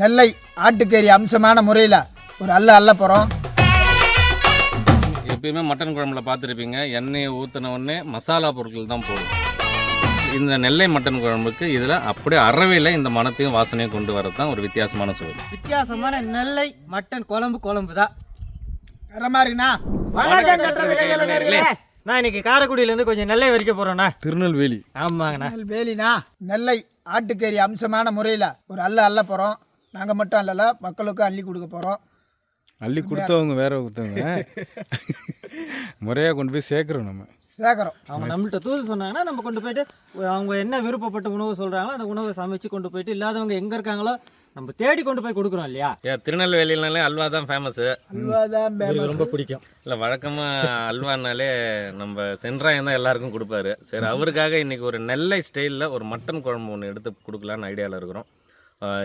நெல்லை ஆட்டுக்கறி அம்சமான முறையில் ஒரு அல்ல அல்ல போகிறோம் எப்பயுமே மட்டன் குழம்புல பார்த்துருப்பீங்க எண்ணெயை ஊற்றின உடனே மசாலா பொருட்கள் தான் போடும். இந்த நெல்லை மட்டன் குழம்புக்கு இதில் அப்படியே அறவையில் இந்த மணத்தையும் வாசனையும் கொண்டு வரது தான் ஒரு வித்தியாசமான சுவை. வித்தியாசமான நெல்லை மட்டன் குழம்பு குழம்பு தான் தரமா இருக்குண்ணா? வணக்கம் கட்டுறது கையில நேர்களே. நான் இன்னைக்கு காரைக்குடியிலேருந்து கொஞ்சம் நெல்லை வரைக்கும் போகிறோண்ணா திருநெல்வேலி. ஆமாங்கண்ணா. வேலினா நெல்லை ஆட்டுக்கறி அம்சமான முறையில் ஒரு அல்ல அல்ல போகிறோம் நாங்கள் மட்டும் அல்லல மக்களுக்கும் அள்ளி கொடுக்க போகிறோம் அள்ளி கொடுத்தவங்க வேற கொடுத்தவங்க முறையாக கொண்டு போய் சேர்க்குறோம் நம்ம. சேகரம் அவங்க நம்மள்ட்ட தூது சொன்னாங்கன்னா நம்ம கொண்டு போயிட்டு அவங்க என்ன விருப்பப்பட்ட உணவு சொல்கிறாங்களோ அந்த உணவை சமைச்சு கொண்டு போயிட்டு இல்லாதவங்க எங்கே இருக்காங்களோ நம்ம தேடி கொண்டு போய் கொடுக்குறோம் இல்லையா? ஏன் திருநெல்வேலினாலே அல்வா தான் ஃபேமஸு அல்வா தான் ரொம்ப பிடிக்கும். இல்லை வழக்கமாக அல்வானாலே நம்ம சென்றாயம் தான் எல்லாருக்கும் கொடுப்பாரு. சரி அவருக்காக இன்னைக்கு ஒரு நெல்லை ஸ்டைலில் ஒரு மட்டன் குழம்பு ஒன்று எடுத்து கொடுக்கலான்னு ஐடியாவில் இருக்கிறோம்.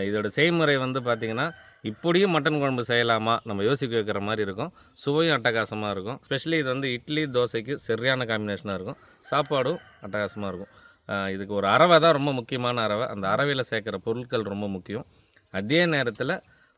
இதோட செய்முறை வந்து பார்த்திங்கன்னா இப்படியும் மட்டன் குழம்பு செய்யலாமா? நம்ம யோசிக்க வைக்கிற மாதிரி இருக்கும். சுவையும் அட்டகாசமாக இருக்கும். ஸ்பெஷலி இது வந்து இட்லி தோசைக்கு சரியான காம்பினேஷனாக இருக்கும். சாப்பாடும் அட்டகாசமாக இருக்கும். இதுக்கு ஒரு அரவை தான் ரொம்ப முக்கியமான அரவை. அந்த அரவையில் சேர்க்குற பொருட்கள் ரொம்ப முக்கியம். அதே நேரத்தில்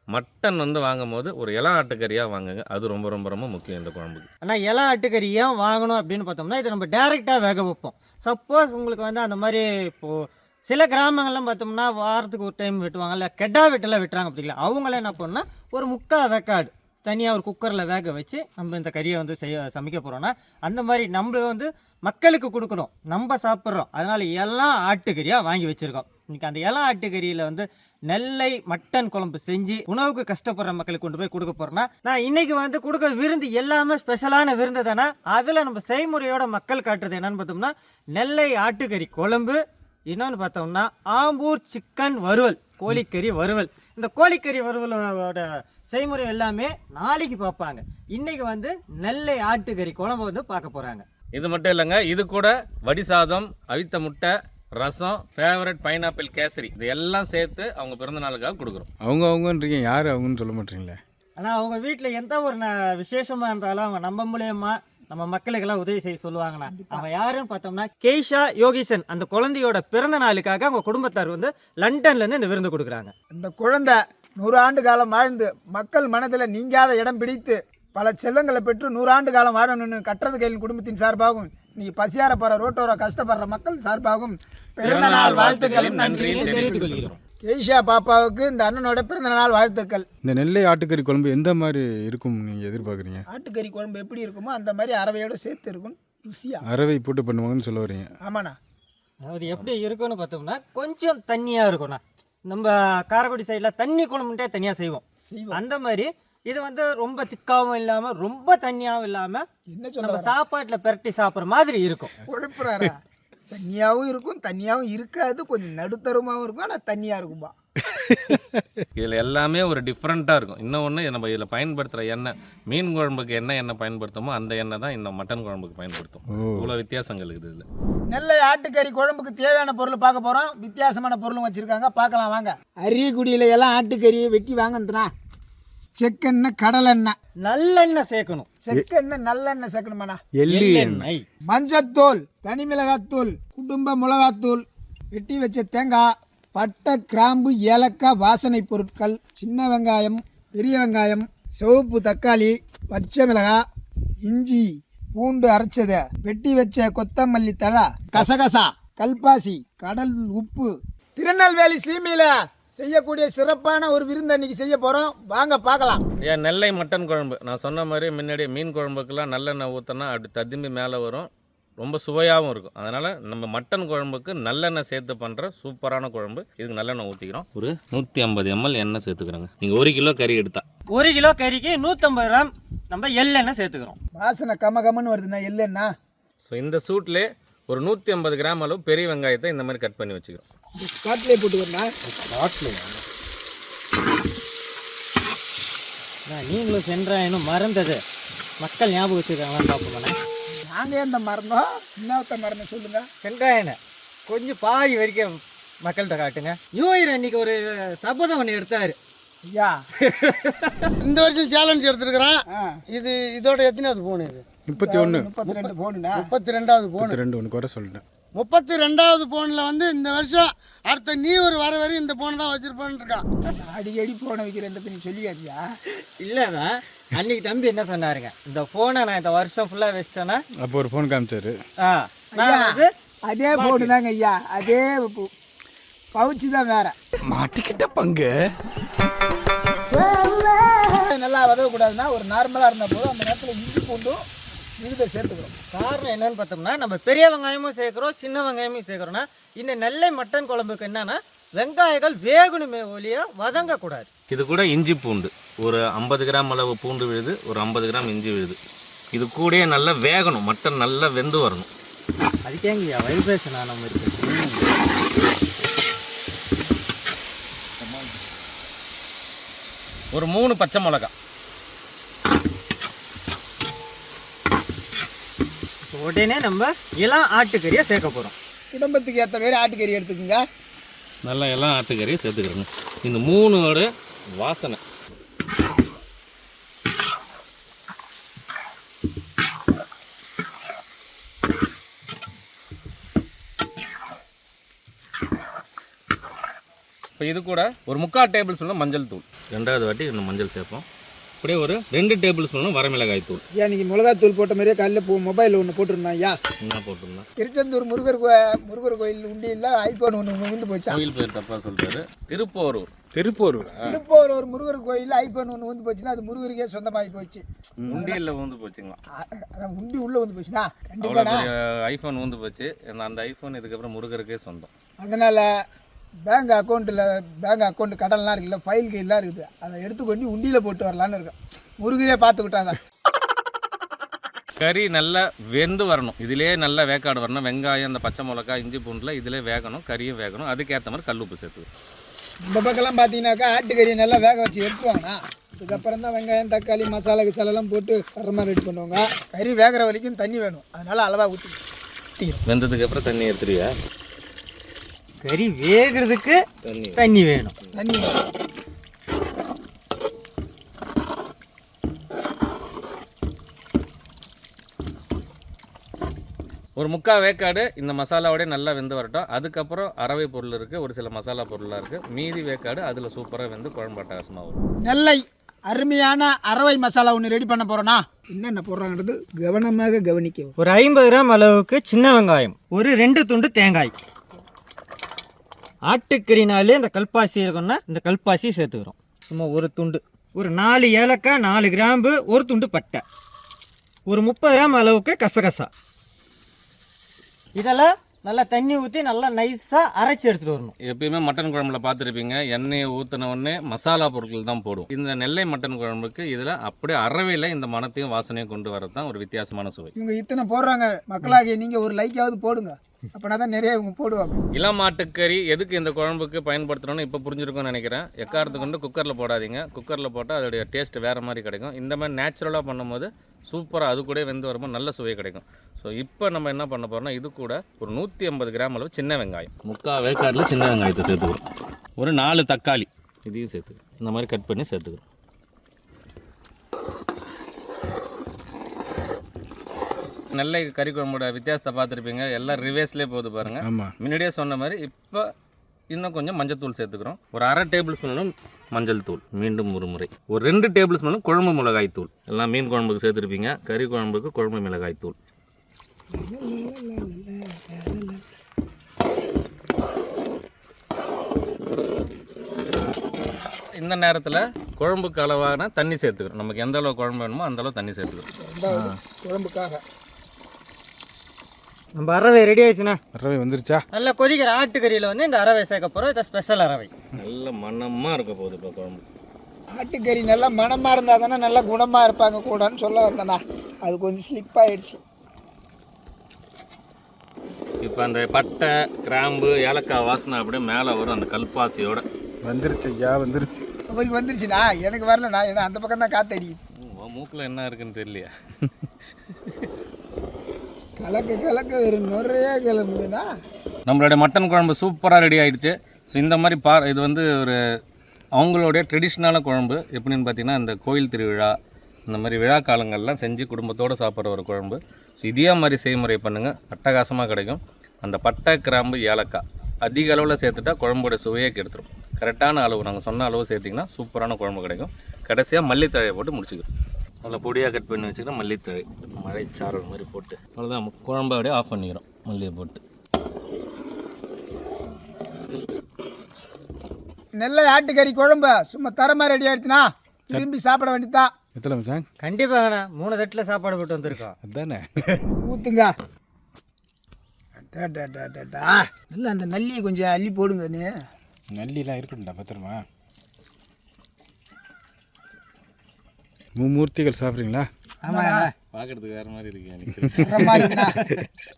மட்டன் வந்து வாங்கும் போது ஒரு இலா ஆட்டுக்கறியாக வாங்குங்க. அது ரொம்ப ரொம்ப ரொம்ப முக்கியம் இந்த குழம்புக்கு. ஆனால் இலா ஆட்டுக்கறியாக வாங்கணும் அப்படின்னு பார்த்தோம்னா இதை நம்ம டேரெக்டாக வேக வைப்போம். சப்போஸ் உங்களுக்கு வந்து அந்த மாதிரி இப்போது சில கிராமங்கள்லாம் பார்த்தோம்னா வாரத்துக்கு ஒரு டைம் வெட்டுவாங்க இல்லை கெட்டா வெட்டெல்லாம் வெட்டுறாங்க பார்த்தீங்களா அவங்களாம் என்ன பண்ணால் ஒரு முக்கா வேக்காடு தனியாக ஒரு குக்கரில் வேக வச்சு நம்ம இந்த கறியை வந்து செய்ய சமைக்க போகிறோன்னா அந்த மாதிரி நம்ம வந்து மக்களுக்கு கொடுக்குறோம். நம்ம சாப்பிட்றோம். அதனால் எல்லாம் ஆட்டுக்கறியாக வாங்கி வச்சுருக்கோம். இன்றைக்கி அந்த இலை ஆட்டுக்கறியில் வந்து நெல்லை மட்டன் குழம்பு செஞ்சு உணவுக்கு கஷ்டப்படுற மக்களுக்கு கொண்டு போய் கொடுக்க போகிறோன்னா நான் இன்னைக்கு வந்து கொடுக்க விருந்து எல்லாமே ஸ்பெஷலான விருந்து தானே அதில் நம்ம செய்முறையோட மக்கள் காட்டுறது என்னன்னு பார்த்தோம்னா நெல்லை ஆட்டுக்கறி குழம்பு இன்னொன்று பார்த்தோம்னா ஆம்பூர் சிக்கன் வறுவல் கோழிக்கறி வறுவல். இந்த கோழிக்கறி வறுவலோட செய்முறை எல்லாமே நாளைக்கு பார்ப்பாங்க. இன்னைக்கு வந்து நெல்லை ஆட்டுக்கறி குழம்பு வந்து பார்க்க போகிறாங்க இது மட்டும் இல்லைங்க இது கூட வடி சாதம் அவித்த முட்டை ரசம் ஃபேவரட் பைனாப்பிள் கேசரி இது எல்லாம் சேர்த்து அவங்க பிறந்த நாளுக்காக கொடுக்குறோம். அவங்க அவங்கன்றீங்க யார் அவங்கன்னு சொல்ல மாட்டீங்களே? ஆனால் அவங்க வீட்டில் எந்த ஒரு ந- விசேஷமா இருந்தாலும் அவங்க நம்ம மூலியமா நம்ம மக்களுக்கெல்லாம் உதவி செய்ய சொல்லுவாங்கண்ணா. அவங்க யாருன்னு பார்த்தோம்னா கேஷா யோகிசன் அந்த குழந்தையோட பிறந்த நாளுக்காக அவங்க குடும்பத்தார் வந்து லண்டன்ல இருந்து இந்த விருந்து கொடுக்குறாங்க. இந்த குழந்தை நூறு ஆண்டு காலம் வாழ்ந்து மக்கள் மனதில் நீங்காத இடம் பிடித்து பல செல்வங்களை பெற்று நூறாண்டு காலம் வாழணும்னு கட்டுறது கையில் குடும்பத்தின் சார்பாகவும் நீங்க பசியார போற ரோட்டோர கஷ்டப்படுற மக்கள் சார்பாகவும் பிறந்த நாள் வாழ்த்துக்களும் நன்றியை தெரிவித்துக் கொள்கிறோம். கேஷா பாப்பாவுக்கு இந்த அண்ணனோட பிறந்த நாள் வாழ்த்துக்கள். இந்த நெல்லை ஆட்டுக்கறி குழம்பு எந்த மாதிரி இருக்கும் நீங்கள் எதிர்பார்க்குறீங்க? ஆட்டுக்கறி குழம்பு எப்படி இருக்குமோ அந்த மாதிரி அரவையோட சேர்த்து இருக்கும். ருசியா. அரவை போட்டு பண்ணுவாங்கன்னு சொல்ல வரீங்க. ஆமாண்ணா. அதாவது எப்படி இருக்கும்னு பார்த்தோம்னா கொஞ்சம் தண்ணியா இருக்கும்ண்ணா. நம்ம காரைக்குடி சைடில் தண்ணி குழம்புட்டே தனியாக செய்வோம். செய்வோம். அந்த மாதிரி இது வந்து ரொம்ப திக்காவும் இல்லாமல் ரொம்ப தண்ணியாகவும் இல்லாமல் என்ன சொல்ல நம்ம சாப்பாட்டில் பெரட்டி சாப்பிட்ற மாதிரி இருக்கும். குழப்புறாரா தண்ணியாகவும் இருக்கும் தண்ணியாகவும் இருக்காது கொஞ்சம் நடுத்தரமாகவும் இருக்கும் ஆனால் தண்ணியாக இருக்கும்பா. இதில் எல்லாமே ஒரு டிஃப்ரெண்ட்டாக இருக்கும். இன்னொன்று நம்ம இதில் பயன்படுத்துகிற எண்ணெய் மீன் குழம்புக்கு என்ன எண்ணெய் பயன்படுத்துமோ அந்த எண்ணெய் தான் இந்த மட்டன் குழம்புக்கு பயன்படுத்தும். இவ்வளோ வித்தியாசங்கள் இருக்குது இதில். நெல்லை ஆட்டுக்கறி குழம்புக்கு தேவையான பொருள் பார்க்க போகிறோம் வித்தியாசமான பொருளும் வச்சுருக்காங்க. பார்க்கலாம் வாங்க. அரியக்குடியில் எல்லாம் ஆட்டுக்கறியை வெட்டி வாங்கினா செக்கெண்ணெய் கடலெண்ணெய் நல்லெண்ணெய் சேர்க்கணும். செக்கெண்ணெய் நல்லெண்ணெய் சேர்க்கணுமாண்ணா எள்ளி எண்ணெய் மஞ்சத்தூள் தனி மிளகாத்தூள் குடும்ப மிளகாத்தூள் வெட்டி வச்ச தேங்காய் பட்டை கிராம்பு ஏலக்காய் வாசனை பொருட்கள் சின்ன வெங்காயம் பெரிய வெங்காயம் சிவப்பு தக்காளி பச்சை மிளகாய் இஞ்சி பூண்டு அரைச்சதை வெட்டி வச்ச கொத்தமல்லி தழை கசகசா கல்பாசி கடல் உப்பு. திருநெல்வேலி சீமையில செய்யக்கூடிய சிறப்பான ஒரு விருந்து அன்னைக்கு செய்ய போறோம். வாங்க பார்க்கலாம். ஏன் நெல்லை மட்டன் குழம்பு. நான் சொன்ன மாதிரி முன்னாடியே மீன் குழம்புக்கெல்லாம் நல்லெண்ணெய் ஊற்றினா அப்படி ததும்பி மேலே வரும். ரொம்ப சுவையாகவும் இருக்கும். அதனால் நம்ம மட்டன் குழம்புக்கு நல்லெண்ணெய் சேர்த்து பண்ணுற சூப்பரான குழம்பு. இதுக்கு நல்லெண்ணெய் ஊற்றிக்கிறோம் ஒரு நூற்றி ஐம்பது எம்எல் எண்ணெய் சேர்த்துக்கிறோங்க. நீங்கள் ஒரு கிலோ கறி எடுத்தா. ஒரு கிலோ கறிக்கு நூற்றம்பது கிராம் நம்ம எள்ளெண்ணெய் சேர்த்துக்கிறோம். வாசனை கம கமன்னு வருதுண்ணா இல்லைன்னா ஸோ இந்த சூட்லேயே ஒரு நூற்றி ஐம்பது கிராம் அளவு பெரிய வெங்காயத்தை இந்த மாதிரி கட் பண்ணி வச்சுக்கிறோம். காட்டிலே போட்டுக்கிறேண்ணா நான் நீங்களும் சென்றாயனும் மறந்தது. மக்கள் ஞாபகம் வச்சுருக்காங்களான்னு பார்ப்போம்ண்ணே. நாங்கள் எந்த மறந்தோம் இன்னொருத்த மறந்தோம் சொல்லுங்க. சென்றாயனை. கொஞ்சம் பாதி வரைக்கும் மக்கள்கிட்ட காட்டுங்க. யூயர் அன்னைக்கு ஒரு சபதம் ஒன்று எடுத்தாரு. ஐயா. இந்த வருஷம் சேலஞ்ச் எடுத்திருக்கிறேன். இது இதோட எத்தனாவது போன் இது? முப்பத்தி ஒன்று முப்பத்தி ரெண்டு போனுண்ணா? முப்பத்தி ரெண்டாவது போன். ரெண்டு ஒன்று குறை சொல்லிட்டேன். முப்பத்தி ரெண்டாவது ஃபோனில் வந்து இந்த வருஷம் அடுத்த நீ ஒரு வர வரையும் இந்த ஃபோன் தான் வச்சுருப்பான்னு இருக்கான் அடிக்கடி போன வைக்கிறேன் நீ சொல்லியாச்சியா? இல்லைண்ணா அன்னைக்கு தம்பி என்ன சொன்னாருங்க? இந்த ஃபோனை நான் இந்த வருஷம் ஃபுல்லாக வச்சிட்டேன்னா அப்போ ஒரு ஃபோன் காமிச்சாரு. ஆ அதே போடு தாங்க ஐயா. அதே பவுச்சு தான் வேற. மாட்டிக்கிட்ட பங்கு. நல்லா வதவக்கூடாதுன்னா ஒரு நார்மலாக இருந்த போதும். அந்த நேரத்தில் இஞ்சி பூண்டும் விருதை சேர்த்துக்கிறோம். காரணம் என்னன்னு பார்த்தோம்னா நம்ம பெரிய வெங்காயமும் சேர்க்குறோம் சின்ன வெங்காயமும் சேர்க்குறோம்னா இந்த நெல்லை மட்டன் குழம்புக்கு என்னன்னா வெங்காயங்கள் வேகணுமே ஒழிய வதங்கக்கூடாது. இது கூட இஞ்சி பூண்டு. ஒரு ஐம்பது கிராம் அளவு பூண்டு விழுது ஒரு ஐம்பது கிராம் இஞ்சி விழுது. இது கூடயே நல்லா வேகணும் மட்டன் நல்லா வெந்து வரணும். அதுக்கேங்கய்யா வைப்ரேஷன் ஆன மாதிரி இருக்கு. ஒரு மூணு பச்சை மிளகா உடனே நம்ம இளம் ஆட்டுக்கறியை சேர்க்க போகிறோம் குடும்பத்துக்கு ஏற்ற மாதிரி ஆட்டுக்கறி எடுத்துக்கோங்க. நல்லா எல்லாம் ஆட்டுக்கறியை சேர்த்துக்கிறோங்க. இந்த மூணோட வாசனை. இப்போ இது கூட ஒரு முக்கால் டேபிள் ஸ்பூன் மஞ்சள் தூள். ரெண்டாவது வாட்டி இந்த மஞ்சள் சேர்ப்போம். அப்படியே ஒரு ரெண்டு டேபிள் ஸ்பூன் வரமிளகாய் தூள். ஐயா நீங்கள் மிளகாத்தூள் போட்ட மாதிரியே காலையில் போ மொபைல் ஒன்று போட்டிருந்தான் ஐயா. என்ன போட்டிருந்தோம் திருச்செந்தூர் முருகர் கோ- முருகர் கோயில் உண்டியில் ஐஃபோன் ஒன்று விழுந்து போச்சா? கோயில் பேர் தப்பாக சொல்கிறாரு திருப்போரூர். திருப்பூர் திருப்பூர் ஒரு முருகர் கோயில் ஐஃபோன் ஒன்று வந்து போச்சுன்னா அது முருகருக்கே சொந்தமாகி போச்சு. உண்டியலில் ஊந்து போச்சுங்களா? அதான் உண்டி உள்ளே வந்து போச்சுன்னா பெரிய ஐஃபோன் ஊந்து போச்சு. அந்த- அந்த ஐஃபோன் இதுக்கப்புறம் முருகருக்கே சொந்தம். அதனால் பேங்க் அக்கௌண்ட்டில் பேங்க் அக்கௌண்ட் கடன்லாம் இருக்குல்ல ஃபைல் கைலாம் இருக்குது. அதை எடுத்துக்கொண்டு உண்டியில் போட்டு வரலான்னு இருக்கேன். முருகரே பார்த்துக்கிட்டாங்க கறி நல்லா வெந்து வரணும். இதிலே நல்லா வேக்காடு வரணும். வெங்காயம் அந்த பச்சை மிளகா இஞ்சி பூண்டில் இதிலே வேகணும் கறியும் வேகணும். அதுக்கேற்ற மாதிரி கல் உப்பு சேர்த்து இந்த பக்கம்லாம் பார்த்தீங்கன்னாக்கா ஆட்டுக்கறியை நல்லா வேக வச்சு எடுத்துருவாங்கண்ணா. அதுக்கப்புறம் தான் வெங்காயம் தக்காளி மசாலா கிசாலெல்லாம் போட்டு வர மாதிரி ரெடி பண்ணுவாங்க. கறி வேகிற வரைக்கும் தண்ணி வேணும். அதனால் அளவாக ஊற்றி வெந்ததுக்கு அப்புறம் தண்ணி எடுத்துருவியா? கறி வேகிறதுக்கு தண்ணி வேணும். தண்ணி வேணும். ஒரு முக்கால் வேக்காடு இந்த மசாலாவோடய நல்லா வெந்து வரட்டும். அதுக்கப்புறம் அரவை பொருள் இருக்குது ஒரு சில மசாலா பொருளாக இருக்குது மீதி வேக்காடு அதில் சூப்பராக வெந்து குழம்பு அட்டகாசமாக வரும். நெல்லை அருமையான அரவை மசாலா ஒன்று ரெடி பண்ண போகிறோன்னா என்னென்ன போடுறாங்கிறது கவனமாக கவனிக்கவும். ஒரு ஐம்பது கிராம் அளவுக்கு சின்ன வெங்காயம் ஒரு ரெண்டு துண்டு தேங்காய். ஆட்டுக்கறினாலே இந்த கல்பாசி இருக்குன்னா இந்த கல்பாசி சேர்த்துக்கிறோம். சும்மா ஒரு துண்டு. ஒரு நாலு ஏலக்காய் நாலு கிராம்பு ஒரு துண்டு பட்டை. ஒரு முப்பது கிராம் அளவுக்கு கசகசா. இதெல்லாம் நல்லா தண்ணி ஊற்றி நல்லா நைஸாக அரைச்சி எடுத்துகிட்டு வரணும். எப்பயுமே மட்டன் குழம்புல பார்த்துருப்பீங்க எண்ணெயை ஊற்றின உடனே மசாலா பொருட்கள் தான் போடும். இந்த நெல்லை மட்டன் குழம்புக்கு இதில் அப்படியே அறவையில் இந்த மணத்தையும் வாசனையும் கொண்டு வரது தான் ஒரு வித்தியாசமான சுவை. இவங்க இத்தனை போடுறாங்க மக்களாகிய நீங்கள் ஒரு லைக்காவது போடுங்க. அப்படின்னா தான் நிறைய இவங்க போடுவாங்க. இளமாட்டுக்கறி எதுக்கு இந்த குழம்புக்கு பயன்படுத்துகிறோன்னு இப்போ புரிஞ்சிருக்கும்னு நினைக்கிறேன். எக்காரத்துக்கு கொண்டு குக்கரில் போடாதீங்க. குக்கரில் போட்டால் அதோடைய டேஸ்ட் வேறு மாதிரி கிடைக்கும். இந்த மாதிரி நேச்சுரலாக பண்ணும்போது சூப்பராக அது கூட வெந்து வரும்போது நல்ல சுவை கிடைக்கும். ஸோ இப்போ நம்ம என்ன பண்ண போகிறோம்னா இது கூட ஒரு நூற்றி ஐம்பது கிராம் அளவு சின்ன வெங்காயம். முக்கால் வேக்காட்டில் சின்ன வெங்காயத்தை சேர்த்துக்கிறோம் ஒரு நாலு தக்காளி. இதையும் சேர்த்துக்கிறோம் இந்த மாதிரி கட் பண்ணி சேர்த்துக்கிறோம் நெல்லை கறி குழம்போட வித்தியாசத்தை பார்த்துருப்பீங்க. எல்லாம் ரிவேஸ்லேயே போகுது பாருங்கள் ஆமாம் முன்னாடியே சொன்ன மாதிரி இப்போ இன்னும் கொஞ்சம் மஞ்சள் சேர்த்துக்கிறோம். ஒரு அரை டேபிள் ஸ்பூனும் மஞ்சள் தூள் மீண்டும் ஒரு முறை. ஒரு ரெண்டு டேபிள் ஸ்பூனும் குழம்பு மிளகாய் தூள். எல்லாம் மீன் குழம்புக்கு சேர்த்துருப்பீங்க. கறி குழம்புக்கு குழம்பு மிளகாய் தூள். இந்த நேரத்தில் குழம்புக்கு அளவான தண்ணி சேர்த்துக்கிறோம். நமக்கு எந்த அளவு குழம்பு வேணுமோ அந்த அளவு தண்ணி சேர்த்துக்கிறோம். குழம்புக்காக. நம்ம அரவை ரெடி ஆயிடுச்சுண்ணா. ரவை வந்துருச்சா? நல்லா கொதிக்கிற ஆட்டுக்கறியில் வந்து இந்த அரவை சேர்க்க போகிறோம் இதை ஸ்பெஷல் அரவை நல்ல மணமாக இருக்க போகுது இப்போ குழம்பு. ஆட்டுக்கறி நல்லா மணமாக இருந்தால் தானே நல்லா குணமாக இருப்பாங்க கூடன்னு சொல்ல வந்தேண்ணா. அது கொஞ்சம் ஸ்லிப் ஆயிடுச்சு. இப்போ அந்த பட்டை கிராம்பு ஏலக்காய் வாசனை அப்படியே மேலே வரும் அந்த கல்பாசியோட. வந்துருச்சு ஐயா வந்துருச்சு. அவருக்கு வந்துருச்சுண்ணா. எனக்கு வரலண்ணா. ஏன்னா அந்த பக்கம் தான் உன் மூக்கில் என்ன இருக்குன்னு தெரியலையா? கலக்க கலக்க ஒரு நுறைய கிளம்புதுண்ணா நம்மளுடைய மட்டன் குழம்பு சூப்பராக ரெடி ஆகிடுச்சு ஸோ இந்த மாதிரி பா இது வந்து ஒரு அவங்களுடைய ட்ரெடிஷ்னலான குழம்பு. எப்படின்னு பார்த்தீங்கன்னா இந்த கோயில் திருவிழா இந்த மாதிரி விழா காலங்கள்லாம் செஞ்சு குடும்பத்தோடு சாப்பிட்ற ஒரு குழம்பு. ஸோ இதே மாதிரி செய்முறை பண்ணுங்கள் அட்டகாசமாக கிடைக்கும். அந்த பட்டை கிராம்பு ஏலக்காய் அதிக அளவில் சேர்த்துட்டா குழம்போட சுவையே கெடுத்துரும். கரெக்டான அளவு நாங்கள் சொன்ன அளவு சேர்த்திங்கன்னா சூப்பரான குழம்பு கிடைக்கும். கடைசியாக மல்லித்தழையை போட்டு முடிச்சுக்கிறோம் நல்லா பொடியாக கட் பண்ணி வச்சுக்கிட்டு மல்லித்தழை. மழை சாரல் மாதிரி போட்டு. அவ்வளோதான் குழம்பு அப்படியே ஆஃப் பண்ணிக்கிறோம் மல்லியை போட்டு. நெல்லை ஆட்டுக்கறி குழம்பு சும்மா தரமாக ரெடி ஆயிடுச்சுனா திரும்பி சாப்பிட வேண்டியதுதான். எத்தனை மச்சான்? கண்டிப்பாங்கண்ணா மூணு தட்டில் சாப்பாடு போட்டு வந்திருக்கோம். அதானே? ஊற்றுங்க நல்லா அந்த நல்லியை கொஞ்சம் அள்ளி போடுங்கன்னு நல்லிலாம் இருக்கட்டும்டா பத்திரமா? மும்மூர்த்திகள் சாப்பிட்றீங்களா? பார்க்குறதுக்கு வேறு மாதிரி இருக்கு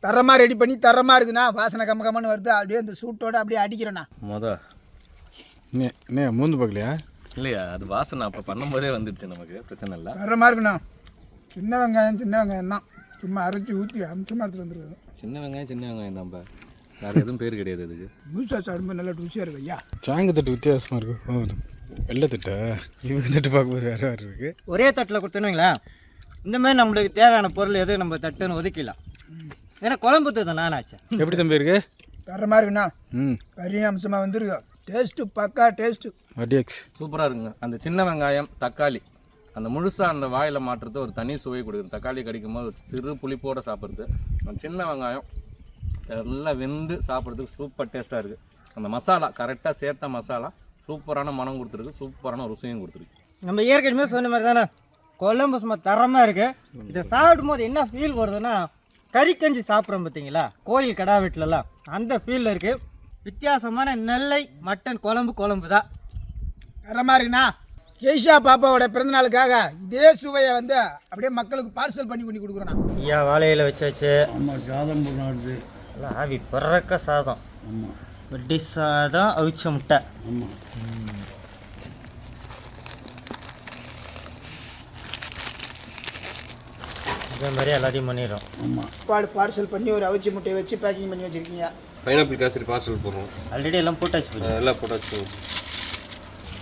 தரமாக ரெடி பண்ணி தரமாக இருக்குண்ணா. வாசனை கம்ம கம்மன்னு வருது. அப்படியே அந்த சூட்டோட அப்படியே அடிக்கிறேண்ணா. மொதல் நே நே மூந்து பார்க்கலையா இல்லையா அது வாசனை அப்போ பண்ணும்போதே வந்துடுச்சு நமக்கு. பிரச்சனை இல்லை. தரமாக இருக்குண்ணா. சின்ன வெங்காயம் சின்ன வெங்காயம் தான். சும்மா அரைச்சி ஊற்றி அம்சமாக எடுத்துகிட்டு வந்துருக்குது சின்ன வெங்காயம் சின்ன வெங்காயம் நம்ம. வேறு எதுவும் பேர் கிடையாது அதுக்கு முழுசா சாப்பிடும்போது நல்லா ருசியாக இருக்கு ஐயா. சாங்கு தட்டு வித்தியாசமாக இருக்கும் ஓ இது வெள்ளை தட்டா இவங்க தட்டு பார்க்கும்போது வேறு வேறு இருக்குது ஒரே தட்டில் கொடுத்துனுங்களா இந்த மாதிரி நம்மளுக்கு தேவையான பொருள் எது நம்ம தட்டுன்னு ஒதுக்கிடலாம். ஏன்னா குழம்பு தான் நானாச்சு எப்படி தம்பி இருக்கு? தரமாக இருக்குண்ணா. ம். கறி அம்சமாக வந்துருக்கு. டேஸ்ட்டு பக்கா டேஸ்ட்டு அடியக்ஸ் சூப்பராக இருக்குங்க. அந்த சின்ன வெங்காயம் தக்காளி அந்த முழுசாக அந்த வாயில் மாட்டுறது ஒரு தனி சுவை கொடுக்குது. தக்காளி கடிக்கும் போது ஒரு சிறு புளிப்போடு சாப்பிட்றது. அந்த சின்ன வெங்காயம் நல்லா வெந்து சாப்பிட்றதுக்கு சூப்பர் டேஸ்ட்டாக இருக்குது அந்த மசாலா கரெக்டாக சேர்த்த மசாலா சூப்பரான மனம் கொடுத்துருக்கு சூப்பரான ருசியும் கொடுத்துருக்கு. நம்ம ஏற்கனவே சொன்ன மாதிரி தானே குழம்பு சும்மா தரமாக இருக்கு. இதை சாப்பிடும் போது என்ன ஃபீல் வருதுன்னா கறிக்கஞ்சி சாப்பிட்றோம் பார்த்தீங்களா? கோயில் கடா வீட்டிலலாம். அந்த ஃபீலில் இருக்குது வித்தியாசமான நெல்லை மட்டன் குழம்பு குழம்பு தான். தரமாக இருக்குண்ணா. கேஷா பாப்பாவோட பிறந்தநாளுக்காக இதே சுவையை வந்து அப்படியே மக்களுக்கு பார்சல் பண்ணி பண்ணி கொடுக்குறேண்ணா. ஐயா வாழையில வச்சாச்சு. ஆமாம் சாதம் ஆவி பறக்க சாதம். வெட்டி சாதம் அவிச்ச முட்டை. ஆமாம் இதே மாதிரி எல்லாத்தையும் பண்ணிடுறோம். ஆமாம் பாடு பார்சல் பண்ணி ஒரு அவிச்சி முட்டையை வச்சு பேக்கிங் பண்ணி வச்சுருக்கீங்க. பைனாப்பிள் காசரி பார்சல் போடுறோம். ஆல்ரெடி எல்லாம் போட்டாச்சு போய் எல்லாம் போட்டாச்சு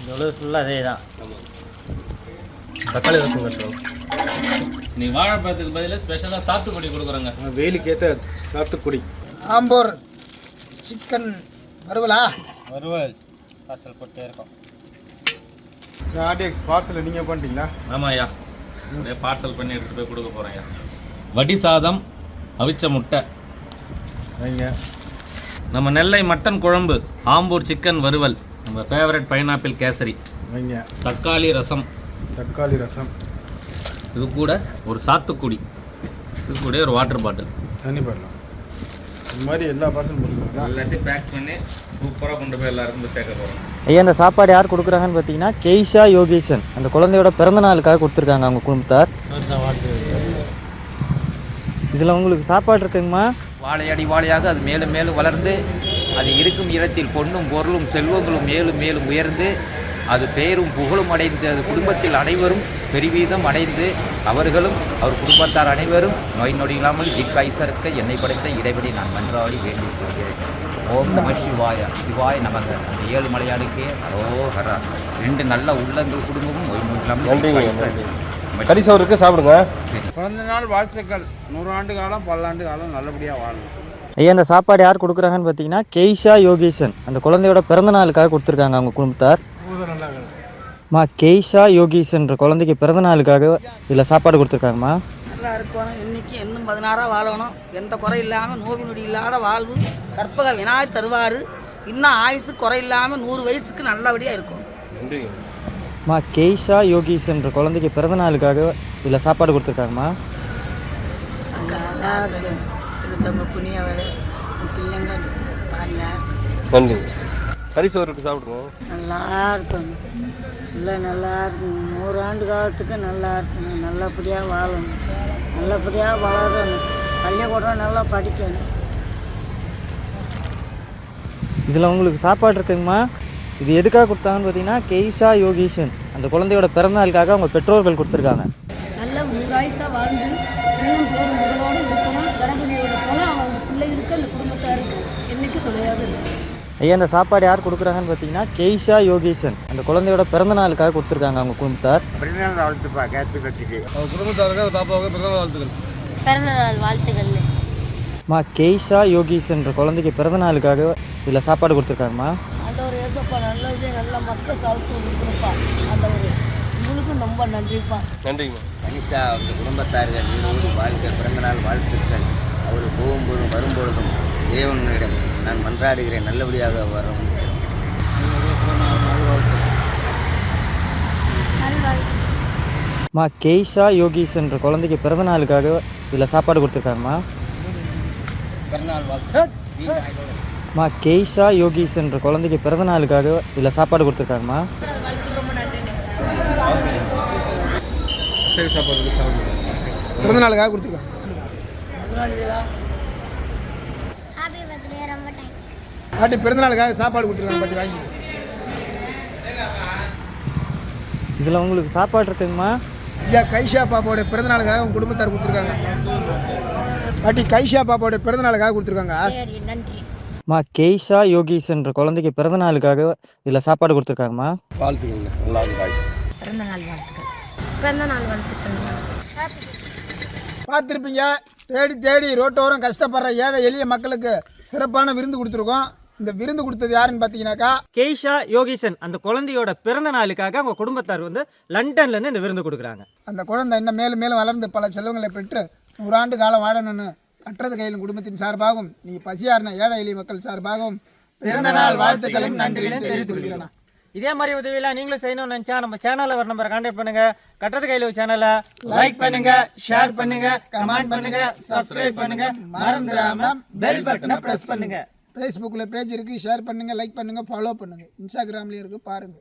இவ்வளோ ஃபுல்லாக அதே தான். தக்காளி ரசம் கட்டுறோம். நீ வாழைப்பழத்துக்கு பதிலாக ஸ்பெஷலாக சாத்துக்குடி கொடுக்குறோங்க. வெயிலுக்கேற்ற சாத்துக்குடி. ஆம்பூர் சிக்கன் வறுவலா வறுவல் பார்சல் போட்டே இருக்கோம். ஆடியக்ஸ் பார்சலை நீங்கள் பண்ணிட்டீங்களா? ஆமாய்யா. அப்படியே பார்சல் பண்ணி எடுத்துகிட்டு போய் கொடுக்க போகிறேன்யா வடி சாதம் அவிச்ச முட்டை. வைங்க நம்ம நெல்லை மட்டன் குழம்பு ஆம்பூர் சிக்கன் வறுவல் நம்ம ஃபேவரட் பைனாப்பிள் கேசரி வைங்க தக்காளி ரசம். தக்காளி ரசம். இது கூட ஒரு சாத்துக்குடி. இது கூட ஒரு வாட்டர் பாட்டில் தண்ணி பரலாம் இந்த மாதிரி எல்லா பார்சலும் போட்டுருக்கீங்களா எல்லாத்தையும் பேக் பண்ணி சூப்பராக கொண்டு போய் எல்லாருக்கும் சேர்க்க போகிறோம் ஐயா இந்த சாப்பாடு யார் கொடுக்குறாங்கன்னு பார்த்தீங்கன்னா கெய்ஷா யோகேஷன் அந்த குழந்தையோட பிறந்த நாளுக்காக கொடுத்துருக்காங்க அவங்க குடும்பத்தார். இதில் உங்களுக்கு சாப்பாடு இருக்குங்கம்மா. வாழையடி வாழையாக அது மேலும் மேலும் வளர்ந்து அது இருக்கும் இடத்தில் பொன்னும் பொருளும் செல்வங்களும் மேலும் மேலும் உயர்ந்து அது பேரும் புகழும் அடைந்து அது குடும்பத்தில் அனைவரும் பெருவீதம் அடைந்து அவர்களும் அவர் குடும்பத்தார் அனைவரும் நோய் நொடி இல்லாமல் தீர்க்காய்சருக்க என்னை படைத்த இடைவெளி நான் மன்றாடி வேண்டிக் கொள்கிறேன் ஓம் நம சிவாய சிவாய நமக. அந்த ஏழு மலையாளுக்கே அரோஹரா ரெண்டு நல்ல உள்ளங்கள் குடும்பமும் நோய் நொடி இல்லாமல் தீர்க்காய்சர் கறி சோறு இருக்கு சாப்பிடுங்க. பிறந்த நாள் வாழ்த்துக்கள். நூறாண்டு காலம் பல்லாண்டு காலம் நல்லபடியாக வாழணும் ஐயா இந்த சாப்பாடு யார் கொடுக்குறாங்கன்னு பார்த்தீங்கன்னா கெய்ஷா யோகேஷன் அந்த குழந்தையோட பிறந்த நாளுக்காக கொடுத்துருக்காங்க அவங்க குடும்பத்தார். மா கெய்ஷா யோகேஷன்ற குழந்தைக்கு பிறந்த நாளுக்காக இதில் சாப்பாடு கொடுத்துருக்காங்கம்மா. நல்லா இருக்கணும் இன்னைக்கு இன்னும் பதினாறாக வாழணும். எந்த குறை இல்லாமல் நோய் நொடி இல்லாத வாழ்வு. கற்பக விநாயகர் தருவார். இன்னும் ஆயுசு குறை இல்லாமல் நூறு வயசுக்கு நல்லபடியாக இருக்கும். மா கெய்ஷா யோகேஷன்ற குழந்தைக்கு பிறந்த நாளுக்காக இதில் சாப்பாடு கொடுத்துருக்காங்கம்மா. அங்கே நல்லா இருக்கணும். இருபத்தொம்பது புண்ணிய வரை பிள்ளைங்க பாருங்க. நன்றி கறி சோறு இருக்கு சாப்பிடுங்க நல்லா இருக்கணும் இல்லை நல்லா இருக்கணும் நூறாண்டு காலத்துக்கு நல்லா இருக்கணும் நல்லபடியாக வாழணும். நல்லபடியாக வளரணும். பள்ளிக்கூடம் நல்லா படிக்கணும். இதில் உங்களுக்கு சாப்பாடு இருக்குங்கம்மா. இது எதுக்காக கொடுத்தாங்கன்னு பார்த்தீங்கன்னா கெய்ஷா யோகேஷன். அந்த குழந்தையோட பிறந்த நாளுக்காக அவங்க பெற்றோர்கள் கொடுத்துருக்காங்க. நல்ல நூறாயுசாக வாழ்ந்து இன்னும் பேரும் முதலோடு இருக்கணும். கணபதியோட போல அவங்க பிள்ளைகளுக்கு அந்த குடும்பத்தாருக்கு என்னைக்கு துணையாக இருக்கும் ஐயா இந்த சாப்பாடு யார் கொடுக்குறாங்கன்னு பார்த்தீங்கன்னா கெய்ஷா யோகேஷன். அந்த குழந்தையோட பிறந்த நாளுக்காக கொடுத்துருக்காங்க அவங்க குடும்பத்தார். பிறந்தநாள் வாழ்த்துப்பா கேத்து கட்சிக்கு. குடும்பத்தாருக்கு பாப்பாவுக்கு பிறந்த வாழ்த்துக்கள் பிறந்த நாள் வாழ்த்துக்கள். மா கெய்ஷா யோகீஸ் என்ற குழந்தைக்கு பிறந்த நாளுக்காக இதில் சாப்பாடு கொடுத்துருக்காங்கம்மா. ஆண்டவர் ஏசப்பா நல்லதே நல்ல மக்கள் சாப்பிட்டு கொடுப்பா ஆண்டவர் உங்களுக்கும் ரொம்ப நன்றிப்பா. நன்றிங்கம்மா. மனிஷா அவங்க குடும்பத்தார்கள் நீரோடு வாழ்க பிறந்தநாள் வாழ்த்துக்கள். அவர் போகும்போதும் வரும்பொழுதும் இறைவனிடம் நான் மன்றாடுகிறேன். நல்லபடியாக வரும் மா கெய்ஷா யோகீஸ் என்ற குழந்தைக்கு பிறந்த நாளுக்காக இதில் சாப்பாடு கொடுத்துருக்காங்கம்மா மா கெய்ஷா யோகீஸ் என்ற குழந்தைக்கு பிறந்த நாளுக்காக இதில் சாப்பாடு கொடுத்துருக்காங்கம்மா சரி சாப்பாடு பிறந்த நாளுக்காக கொடுத்துருக்காங்க. பாட்டி பிறந்த நாளுக்காக சாப்பாடு கொடுத்துருக்காங்க பாட்டி வாங்கி. இதில் உங்களுக்கு சாப்பாடு இருக்குங்கம்மா. ஐயா கைஷா பாப்பாவோட பிறந்த நாளுக்காக உங்க குடும்பத்தார் கொடுத்துருக்காங்க. பாட்டி கைஷா பாப்பாவோட பிறந்த நாளுக்காக கொடுத்துருக்காங்க. சரி நன்றி. மா கெய்ஷா யோகீஸ் என்ற குழந்தைக்கு பிறந்த நாளுக்காக இதில் சாப்பாடு கொடுத்துருக்காங்கம்மா. வாழ்த்துக்கங்க நல்லா இருக்கும் பிறந்த நாள் வாழ்த்துக்கள். பிறந்த நாள் வாழ்த்துக்கள் பார்த்துருப்பீங்க தேடி தேடி ரோட்டோரம் கஷ்டப்படுற ஏழை எளிய மக்களுக்கு சிறப்பான விருந்து கொடுத்துருக்கோம். இந்த விருந்து கொடுத்தது யாருன்னு பார்த்தீங்கன்னாக்கா கெய்ஷா யோகீசன் அந்த குழந்தையோட பிறந்த நாளுக்காக அவங்க குடும்பத்தார் வந்து லண்டன்லேருந்து இந்த விருந்து கொடுக்குறாங்க. அந்த குழந்தை இன்னும் மேலும் மேலும் வளர்ந்து பல செல்வங்களை பெற்று நூறாண்டு காலம் வாழணும்னு கட்டுறது கையிலும் குடும்பத்தின் சார்பாகவும் நீ பசியாரின ஏழை எளிய மக்கள் சார்பாகவும் பிறந்த நாள் வாழ்த்துக்களும் நன்றியும் தெரிவித்துக் கொள்கிறேன். இதே மாதிரி உதவியெல்லாம் நீங்களும் செய்யணும்னு நினச்சா நம்ம சேனலில் ஒரு நம்பரை கான்டாக்ட் பண்ணுங்க. கட்டுறது கையில் சேனலை லைக் பண்ணுங்க ஷேர் பண்ணுங்க கமெண்ட் பண்ணுங்க சப்ஸ்கிரைப் பண்ணுங்க. மறந்துடாம பெல் பட்டனை பிரஸ் பண்ணுங்க. ஃபேஸ்புக்கில் பேஜ் இருக்குது ஷேர் பண்ணுங்கள் லைக் பண்ணுங்கள் ஃபாலோ பண்ணுங்கள் இன்ஸ்டாகிராம்லேயும் இருக்கு பாருங்கள்